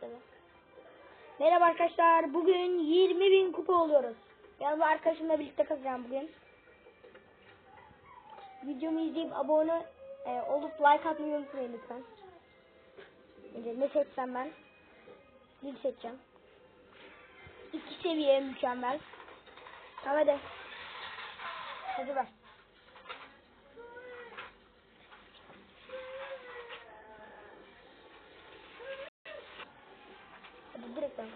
tabi. Merhaba arkadaşlar. Bugün 20 bin kupa oluyoruz. Yanımda arkadaşımla birlikte kazacağım bugün. Videomu izleyip abone e, olup like atmayı unutmayın lütfen. Önce ne seçsem ben? Dil seçeceğim. İki seviye mükemmel. Tamam hadi. Hadi ver. Hadi direkt ben.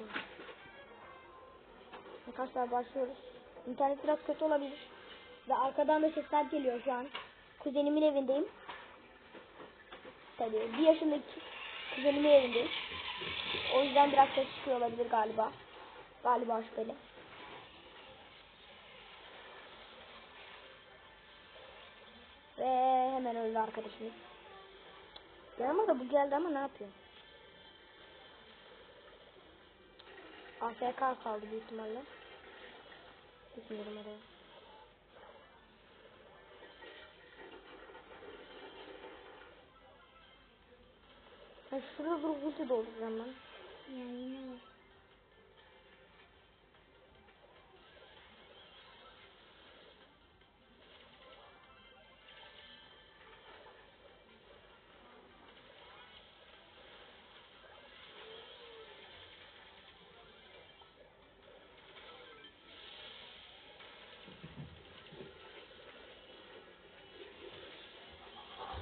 Arkadaşlar başlıyoruz. İnternet biraz kötü olabilir. Ve arkadan da sesler geliyor şu an. Kuzenimin evindeyim. Tabii bir yaşındaki kuzenimin evindeyim. O yüzden biraz ses çıkıyor olabilir galiba. Galiba şüpheli. Ve hemen öldü arkadaşımız. Yanıma da bu geldi ama ne yapıyor? AFK kaldı büyük ihtimalle. Gitmiyorum oraya. Ben şurada durup ulti dolduracağım ben. Yani yine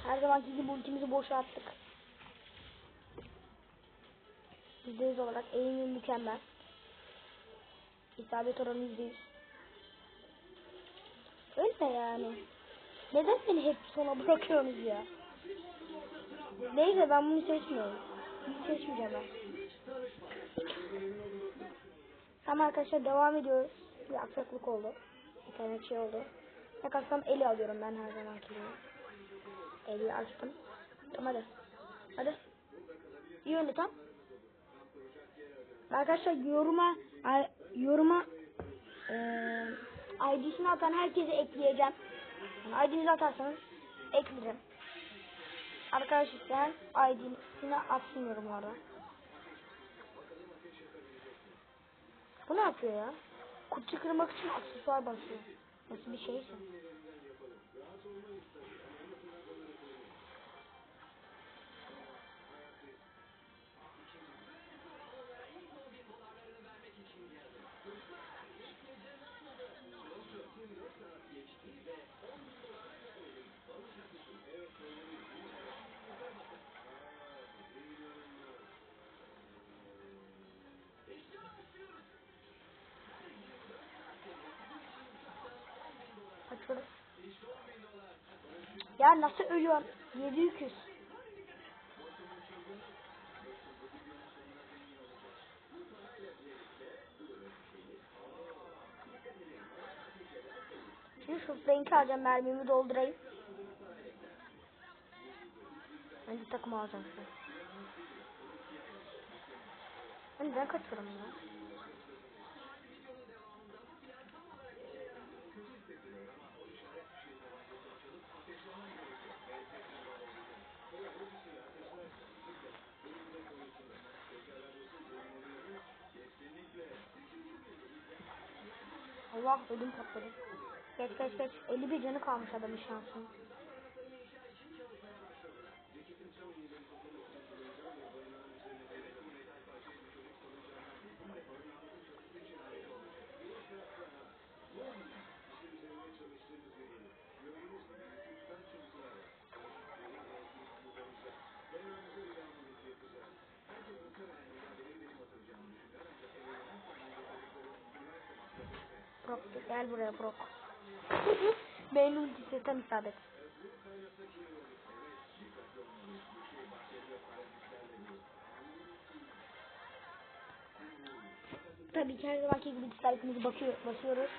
Her zamanki gibi ultimizi boşa attık. %100 olarak eğimim mükemmel. İsabet oranı %100. Öyle yani. Neden beni hep sona bırakıyorsunuz ya? Neyse ben bunu seçmiyorum. Bunu seçmeyeceğim ben. Tamam arkadaşlar devam ediyoruz. Bir aksaklık oldu. Bir tane şey oldu. Yakarsam eli alıyorum ben her zamanki gibi. Eli açtım. Tamam hadi. Hadi. İyi oynadı tam. Arkadaşlar yoruma yoruma eee ID'sini atan herkese ekleyeceğim. Yani ID'nizi atarsanız ekleyeceğim. Arkadaşlar ID'sini atsın yorumlarda. Bu ne yapıyor ya? Kutu kırmak için aksesuar basıyor. Nasıl bir şeyse. Ya nasıl ölüyorum? 700. Şimdi şu flank'i alacağım mermimi doldurayım. Önce takım alacağım şu. Ben neden kaçıyorum ya? Allah ödüm patladı. Geç geç geç. 51 canı kalmış adamın şansının. Brok gel buraya Brok. Benim ultisi tam isabet. Tabii ki her zamanki gibi dislike'ımızı bakıyor, basıyoruz.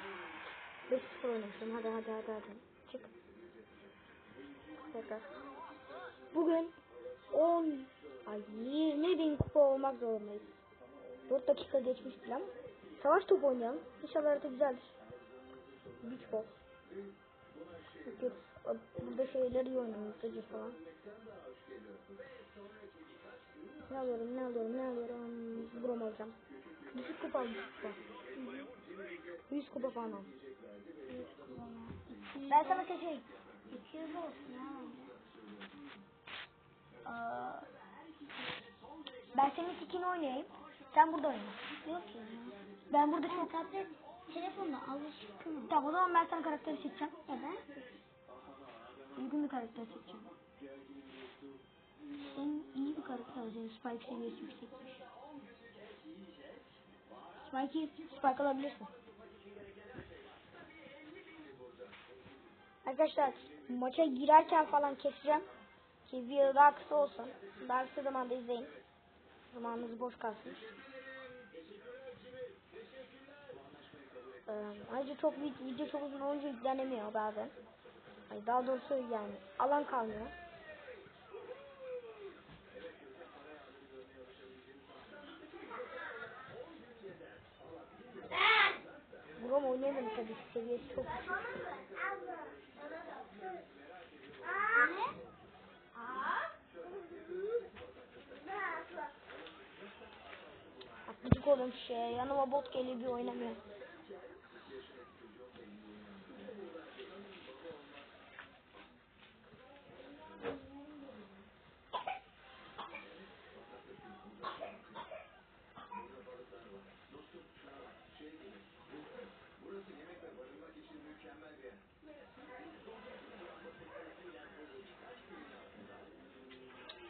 5-0 oynamışım. Hadi hadi hadi hadi. Çık. Tekrar. Bugün 10 ay 20 bin kupa olmak zorundayız. 4 dakika geçmiş bile ama. Savaş topu oynayalım. İnşallah harita güzeldir. Bol. Çünkü burada şeyler iyi oynuyoruz. Gıcır falan. Ne alıyorum ne alıyorum ne alıyorum. olacağım. Düşük kupa al düşük kupa. 100 kupa falan al. Ben sana seçeyim. 200 olsun ya. Aa, Ben senin tikini oynayayım. Sen burada oyna. yok ya. Ben burada çok... tablet telefonda alışkınım. Tamam o zaman ben sana karakteri seçeceğim. Ben Uygun bir karakter seçeceğim. Sen iyi bir karakter alacaksın. Spike seviyesi yüksekmiş. Spike'i Spike alabilirsin. Arkadaşlar maça girerken falan keseceğim. Ki video daha kısa olsun. Daha kısa zamanda izleyin. Zamanınız boş kalsın. Ayrıca çok vid- video çok uzun olunca yüklenemiyor bazen. Ay daha doğrusu yani alan kalmıyor. Buram oynayamadım tabii seviyesi çok düşük. Gıcık oğlum şey yanıma bot geliyor bir oynamıyor.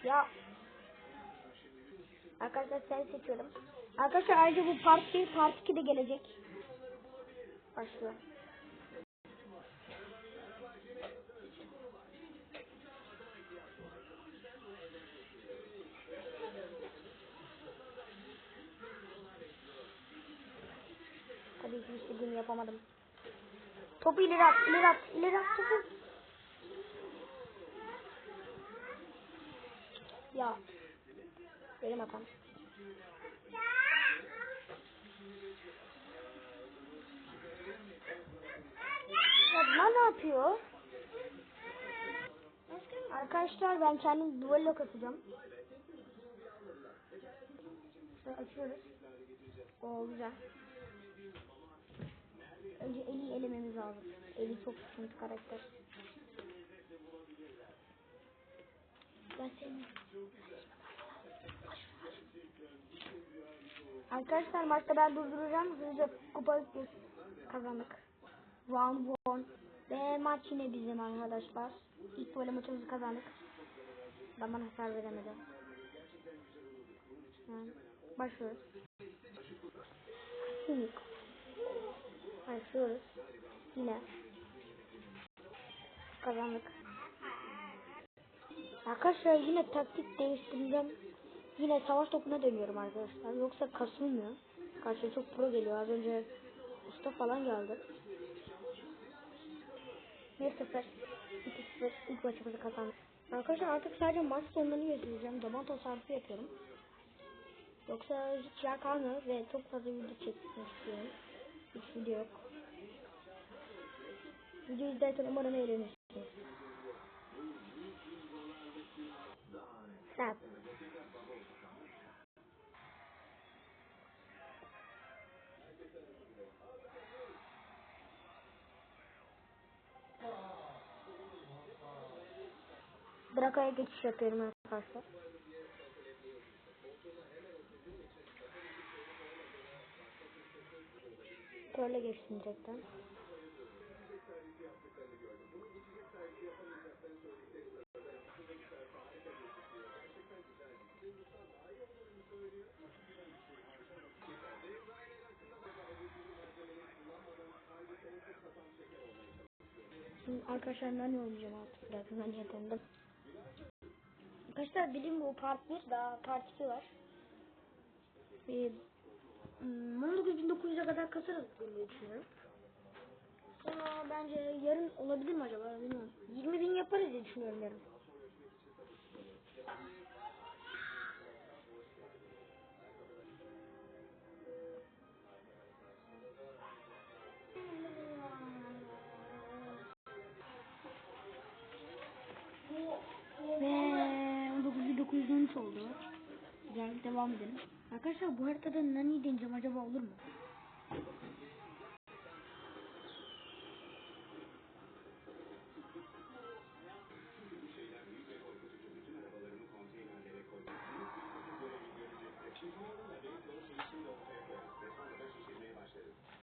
Ya Arkadaşlar sen seçiyorum. Arkadaşlar ayrıca bu part 1 part 2 de gelecek. Başlıyor. Tabii ki istediğimi yapamadım. Topu ileri at, ileri at, ileri at topu. Ya. Benim hatam. Ne yapıyor? Arkadaşlar ben kendim duvarla katacağım. Açıyoruz. Oo güzel. Önce Eli elememiz lazım. Eli çok sıkıntı karakter. Ben sevmiyorum. Arkadaşlar maçta ben durduracağım. Hızlıca kupa kazandık. Round 1. Ve maç yine bizim arkadaşlar. İlk böyle maçımızı kazandık. Ben bana hasar veremedi. Yani başlıyoruz. Şimdi başlıyoruz. Yine kazandık. Arkadaşlar yine taktik değiştireceğim. Yine savaş topuna dönüyorum arkadaşlar. Yoksa kasılmıyor. Karşıya çok pro geliyor. Az önce usta falan geldi. 1-0 2-0 ilk maçımızı kazandık. Arkadaşlar artık sadece maç sonlarını göstereceğim. Zaman tasarrufu yapıyorum. Yoksa hiç yer kalmıyor ve çok fazla video çekmek istiyorum. Hiç video yok. Video izlerken umarım eğlenirsiniz. Stop. Draco'ya geçiş yapıyorum arkadaşlar. Troll'e geçtim direkten. Şimdi arkadaşlar ne oynayacağım artık biraz ben yetendim. Arkadaşlar bilin bu part 1 daha part 2 var. Hmm, 19.900'e kadar kasarız diye düşünüyorum. Sonra bence yarın olabilir mi acaba bilmiyorum. 20 bin yaparız diye düşünüyorum yarın. Ve 19.913 oldu. Güzel. devam edelim. Arkadaşlar bu haritada Nani deneyeceğim acaba olur mu?